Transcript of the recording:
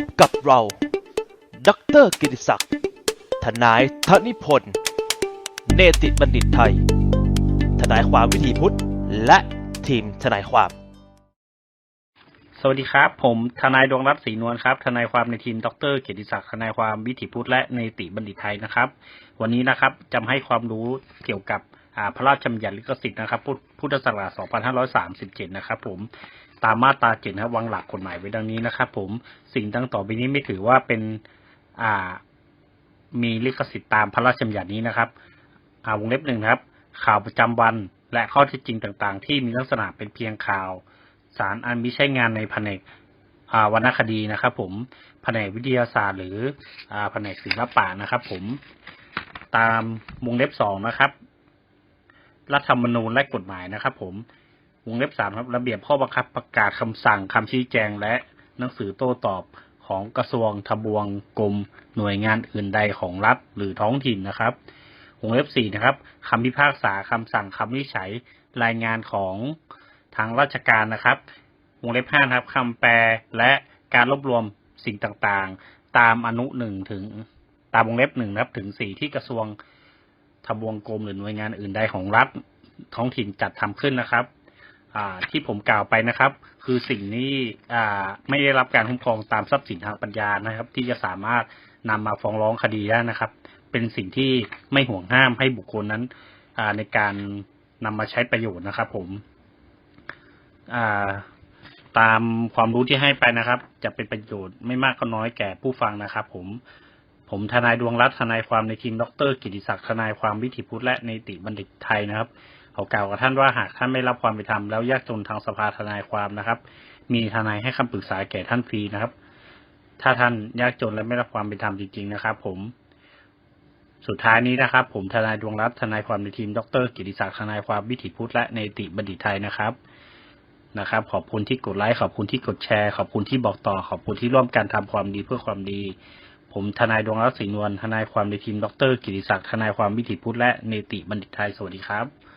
บกับเรา ดรกิติศักดิ์ ทนายธนิพนธ์ เนติบัณฑิตไทย ทนายความวิถีพุทธ และทีมทนายความ สวัสดีครับ ผมทนายดวงรัตน์ศรีนวลครับ ทนายความในทีม ดรเกียรติศักดิ์ ทนายความวิถีพุทธ และเนติบัณฑิตไทยนะครับ วันนี้นะครับจะให้ความรู้เกี่ยวกับ พระราชบัญญัติลิขสิทธิ์นะครับพุทธศักราช 2537 นะครับผมตามมาตราเจ็ดนะครับวางหลักกฎหมายไว้ดังนี้นะครับผมสิ่งดังต่อไปนี้ไม่ถือว่าเป็นอ่ามีลิขสิทธิ์ตามพระราชบัญญัตินี้นะครับอ่าวงเล็บหนึ่งนะครับ ข่าวประจำวันและข้อเท็จจริงต่างๆ ที่มีลักษณะเป็นเพียงข่าว สารอันมิใช่งานในแผนกวรรณคดีนะครับ ผมแผนกวิทยาศาสตร์ หรือแผนกศิลปะนะครับ ผมตามวงเล็บสองนะครับ รัฐธรรมนูญและกฎหมายนะครับ ผมวงเล็บสามครับ ระเบียบข้อบังคับประกาศคำสั่งคำชี้แจงและหนังสือโต้ตอบของกระทรวงทบวงกรมหน่วยงานอื่นใดของรัฐหรือท้องถิ่นนะครับวงเล็บสี่นะครับคำพิพากษาคำสั่งคำวิจัยรายงานของทางราชการนะครับ วงเล็บห้านะครับคำแปลและการรวบรวมสิ่งต่างๆ ตามอนุหนึ่งถึงตามวงเล็บหนึ่งนะครับถึงสี่ที่กระทรวง ทบวงกรมหรือหน่วยงานอื่นใดของรัฐท้องถิ่นจัดทำขึ้นนะครับ อ่าที่ผมกล่าวไปนะครับ คือสิ่งนี้อ่าไม่ได้รับการคุ้มครองตามทรัพย์สินทางปัญญานะครับ ที่จะสามารถนำมาฟ้องร้องคดีได้นะครับ เป็นสิ่งที่ไม่ห่วงห้ามให้บุคคลนั้นอ่าในการนำมาใช้ประโยชน์นะครับ ผมอ่าตามความรู้ที่ให้ไปนะครับ จะเป็นประโยชน์ไม่มากก็น้อยแก่ผู้ฟังนะครับ ผม ผมทนายดวงรัตน์ทนายความในทีมดรกิติศักดิ์ทนายความวิถีพุทธและในติบัณฑิตไทยนะครับเขากล่าวกับท่านว่าหากท่านไม่รับความเป็นธรรมแล้วยากจนทางสภาทนายความนะครับ มีทนายให้คำปรึกษาแก่ท่านฟรีนะครับ ถ้าท่านยากจนและไม่รับความเป็นธรรมจริง ๆนะครับ ผม สุดท้ายนี้นะครับ ผมทนายดวงรัตน์ทนายความในทีมดรกิติศักดิ์ทนายความวิถีพุทธและในติบัณฑิตไทยนะครับนะครับขอบคุณที่กดไลค์ขอบคุณที่กดแชร์ ขอบคุณที่บอกต่อ ขอบคุณที่ร่วมกันทำความดีเพื่อความดี ผมทนายดวงรัตน์ศรีนวลทนายความในทีมดรกิติศักดิ์ทนายความวิถีพุทธและเนติบัณฑิตไทยสวัสดีครับ